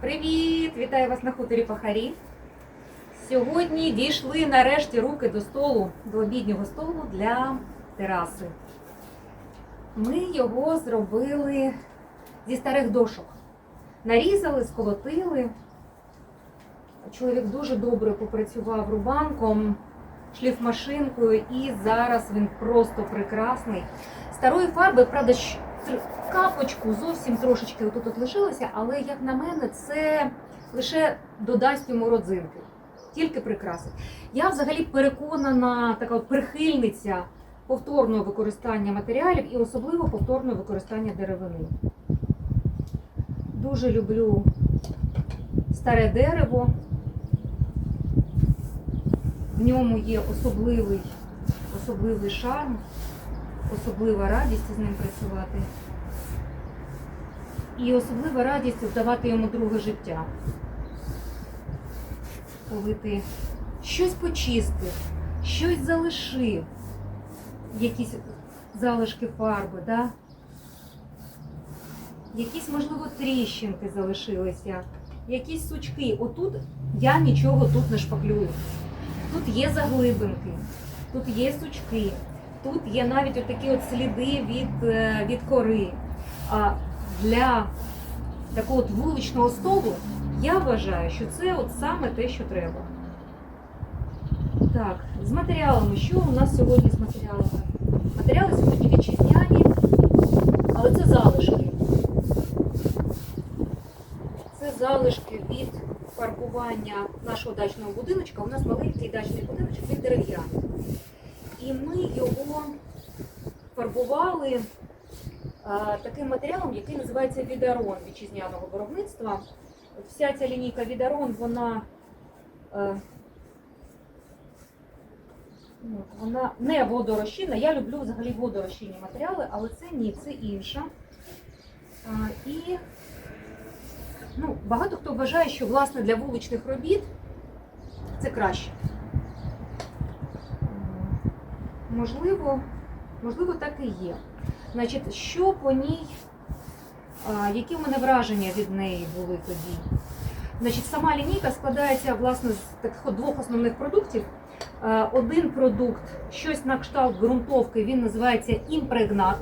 Привіт! Вітаю вас на хуторі Пахарі. Сьогодні дійшли нарешті руки до столу, до обіднього столу для тераси. Ми його зробили зі старих дошок. Нарізали, сколотили. Чоловік дуже добре попрацював рубанком, шліфмашинкою, і зараз він просто прекрасний. Старої фарби, правда, капочку зовсім трошечки отут от лишилося, але як на мене, це лише додасть йому родзинки, тільки прикрасить. Я взагалі переконана, така от прихильниця повторного використання матеріалів і особливо повторного використання деревини. Дуже люблю старе дерево. В ньому є особливий, особливий шарм, особлива радість з ним працювати. І особлива радість вдавати йому друге життя. Коли ти щось почистив, щось залишив, якісь залишки фарби, да? якісь, можливо, тріщинки залишилися, якісь сучки. Отут я нічого тут не шпаклюю. Тут є заглибинки, тут є сучки, тут є навіть отакі от сліди від, е, від кори. А для такого от вуличного столу я вважаю, що це от саме те, що треба. Так, з матеріалами. Що у нас сьогодні з матеріалами? Матеріали сьогодні вітчизняні, але це залишки. Це залишки від фарбування нашого дачного будиночка. У нас маленький дачний будиночок, він дерев'яний. І ми його фарбували таким матеріалом, який називається відарон вітчизняного виробництва. Вся ця лінійка відарон, вона, е, ну, вона не водорозчинна. Я люблю взагалі водорозчинні матеріали, але це ні, це інша. І ну, багато хто вважає, що власне для вуличних робіт це краще. Можливо, можливо, так і є. Значить, що по ній, які в мене враження від неї були тоді? Значить, сама лінійка складається власне з таких двох основних продуктів. Один продукт, щось на кшталт ґрунтовки, він називається імпрегнат.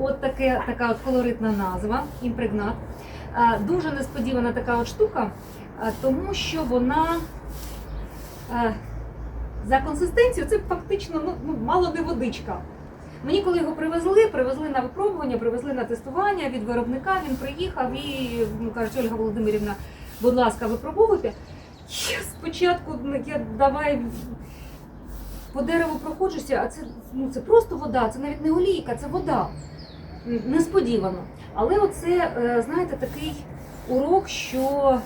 От таке, така колоритна назва імпрегнат. Дуже несподівана така от штука, тому що вона за консистенцією це фактично ну, ну, мало не водичка. Мені коли його привезли, привезли на випробування, привезли на тестування від виробника, він приїхав і ну, кажуть, Ольга Володимирівна, будь ласка, випробовуйте. Я спочатку ну, я давай по дереву проходжуся, а це, ну, це просто вода, це навіть не олійка, це вода. Несподівано. Але оце, е, знаєте, такий урок, що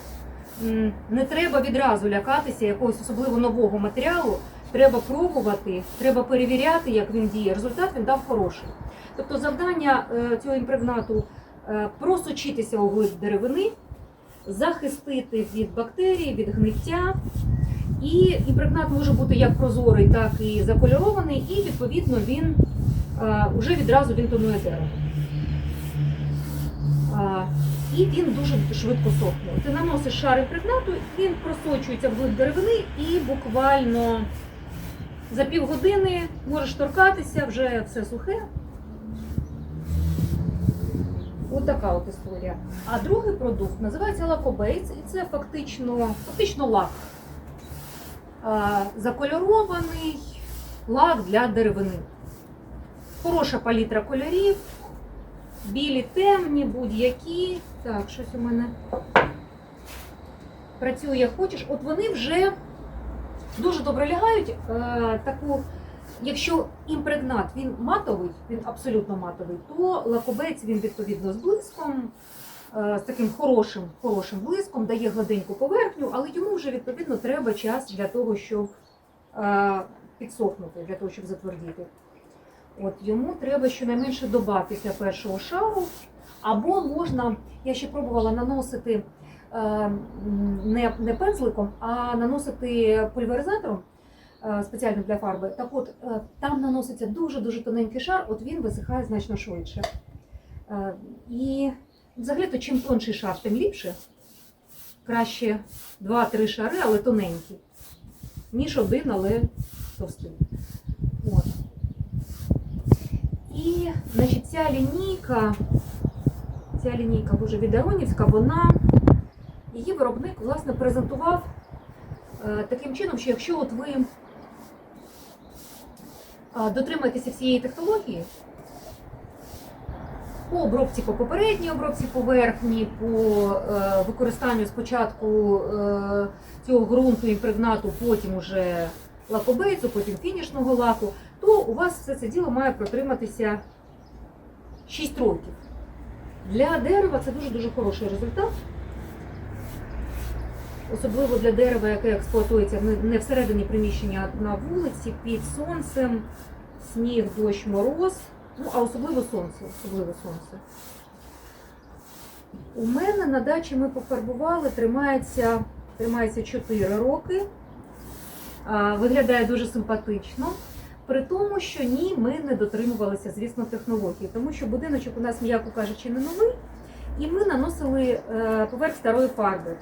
не треба відразу лякатися якогось особливо нового матеріалу. Треба пробувати, треба перевіряти, як він діє. Результат він дав хороший. Тобто завдання е, цього імпрегнату е, просочитися у глиб деревини, захистити від бактерій, від гниття. І імпрегнат може бути як прозорий, так і закольорований, і відповідно він е, вже відразу він тонує дерево. І він дуже швидко сохне. Ти наносиш шар імпрегнату, він просочується вглиб деревини і буквально за півгодини можеш торкатися, вже все сухе. От така от історія. А другий продукт називається лакобейц, і це фактично, фактично лак. Закольорований лак для деревини. Хороша палітра кольорів, білі, темні, будь-які. Так, щось у мене працює як хочеш. От вони вже дуже добре лягають. Е, таку, якщо імпрегнат він матовий, він абсолютно матовий, то лакобець він відповідно з блиском, е, з таким хорошим, хорошим блиском, дає гладеньку поверхню, але йому вже відповідно треба час для того, щоб е, підсохнути, для того, щоб затвердіти. От йому треба щонайменше доба першого шару. Або можна, я ще пробувала наносити е, не, не пензликом, а наносити пульверизатором е, спеціально для фарби. Так от е, там наноситься дуже-дуже тоненький шар, от він висихає значно швидше. І взагалі-то чим тонший шар, тим ліпше. краще 2-3 шари, але тоненькі, ніж один, але товстий. І значить, ця лінійка, ця лінійка дуже відаронівська, вона, її виробник власне презентував е, таким чином, що якщо от ви е, дотримаєтеся всієї технології, по обробці по попередній обробці поверхні, по е, використанню спочатку е, цього ґрунту імпрегнату, потім уже лакобейцу, потім фінішного лаку, то у вас все це діло має протриматися 6 років. Для дерева це дуже-дуже хороший результат. Особливо для дерева, яке експлуатується не- всередині приміщення, а на вулиці, під сонцем, сніг, дощ, мороз. Ну, а особливо сонце, особливо сонце. У мене на дачі ми пофарбували, тримається, тримається 4 роки. Виглядає дуже симпатично. При тому, що ні, ми не дотримувалися, звісно, технології, тому що будиночок у нас, м'яко кажучи, не новий, і ми наносили е, поверх старої фарби.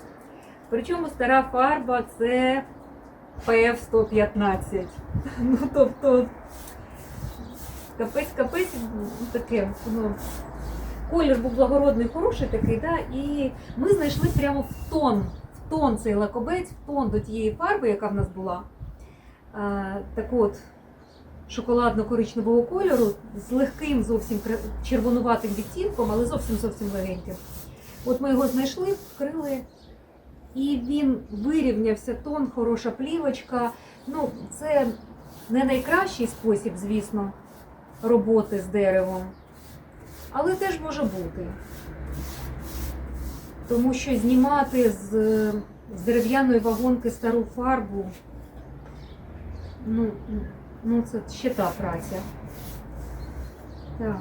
Причому стара фарба це PF115. Ну, тобто, капець, капець таке. Ну, колір був благородний, хороший такий, да? і ми знайшли прямо в тон, в тон цей лакобець, в тон до тієї фарби, яка в нас була. А, так от, шоколадно-коричневого кольору з легким зовсім червонуватим відтінком, але зовсім зовсім легеньким. От ми його знайшли, вкрили, і він вирівнявся тон, хороша плівочка. Ну, це не найкращий спосіб, звісно, роботи з деревом, але теж може бути. Тому що знімати з, з дерев'яної вагонки стару фарбу, ну, ну це ще та праця. Так.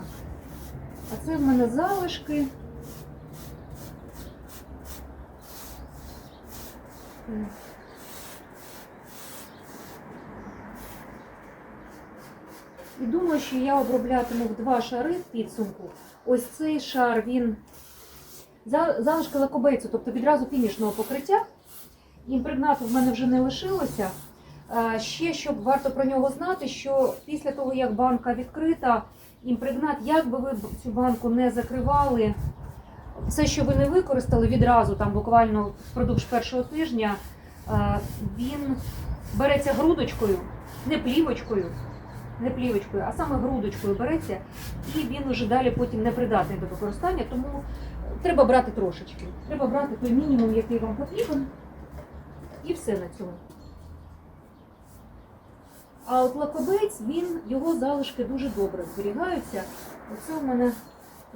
А це в мене залишки. І думаю, що я оброблятиму в два шари в підсумку. Ось цей шар, він залишки лакобейцю, тобто відразу фінішного покриття. Імпрегнату в мене вже не лишилося. А, Ще щоб варто про нього знати, що після того, як банка відкрита, імпрегнат, як би ви цю банку не закривали, все, що ви не використали відразу, там буквально впродовж першого тижня, він береться грудочкою, не плівочкою, не плівочкою, а саме грудочкою береться, і він уже далі потім не придатний до використання, тому треба брати трошечки. Треба брати той мінімум, який вам потрібен, і все на цьому. А от лакобець, він, його залишки дуже добре зберігаються. Оце у мене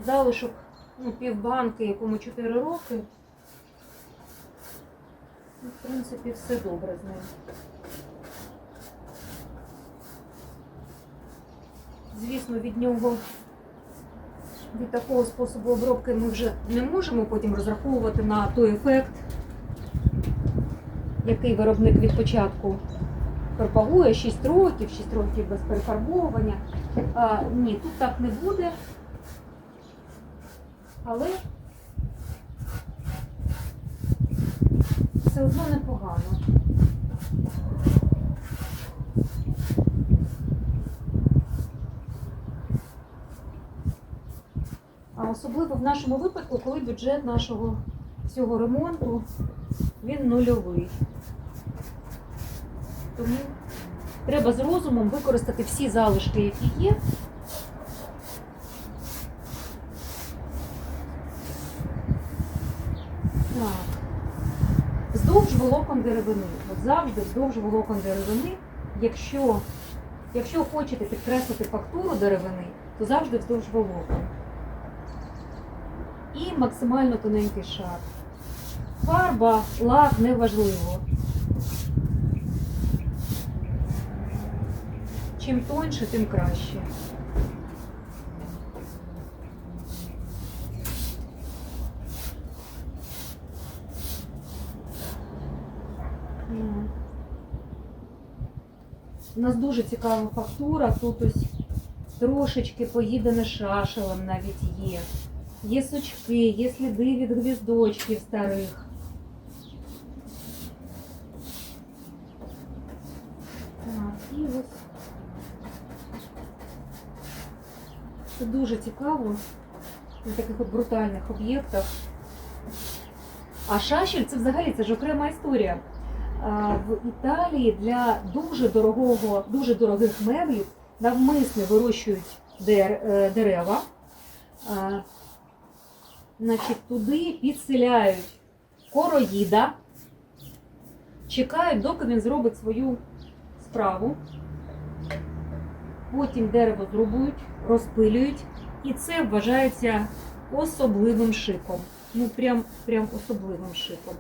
залишок ну, півбанки, якому 4 роки. Ну, В принципі, все добре з ним. Звісно, від нього, від такого способу обробки ми вже не можемо потім розраховувати на той ефект, який виробник від початку пропагує 6 років, 6 років без перефарбовування. А, ні, тут так не буде. Але все одно непогано. А особливо в нашому випадку, коли бюджет нашого цього ремонту він нульовий. Тому треба з розумом використати всі залишки, які є. Так. Вздовж волокон деревини. От завжди вздовж волокон деревини. Якщо, якщо хочете підкреслити фактуру деревини, то завжди вздовж волокон. І максимально тоненький шар. Фарба, лак неважливо. Чим тоньше, тим краще. У нас дуже цікава фактура, тут ось трошечки поїдене шашелем навіть є. Є сучки, є сліди від гвіздочків старих. Так, і ось. Це дуже цікаво на таких от брутальних об'єктах. А шашель це взагалі це ж окрема історія. В Італії для дуже дорогого, дуже дорогих меблів навмисне вирощують е, дерева. Значить, туди підселяють короїда, чекають, доки він зробить свою справу. Потім дерево зрубують, розпилюють, і це вважається особливим шиком. Ну, прям, прям особливим шиком.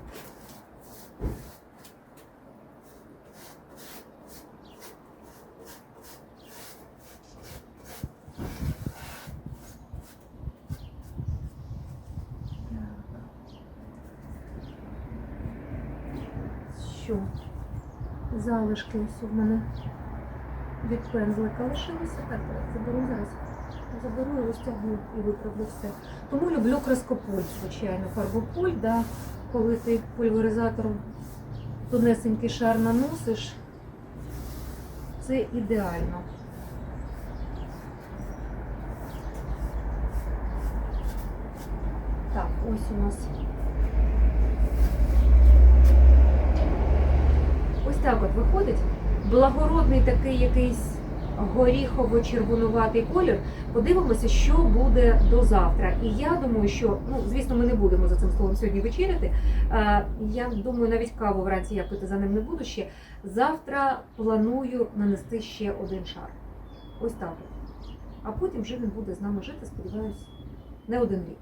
Що? Залишки ось у мене від пензлика лишилося. Так, заберу зараз. Заберу і розтягну і виправлю все. Тому люблю краскополь, звичайно, фарбополь, да, коли ти пульверизатором тонесенький шар наносиш, це ідеально. Так, ось у нас. Ось так от виходить. Благородний такий якийсь горіхово-червонуватий колір. Подивимося, що буде до завтра. І я думаю, що ну звісно, ми не будемо за цим столом сьогодні вечеряти. Е, Я думаю, навіть каву вранці я пити за ним не буду ще. Завтра планую нанести ще один шар. Ось так. А потім вже він буде з нами жити, сподіваюсь, не один рік.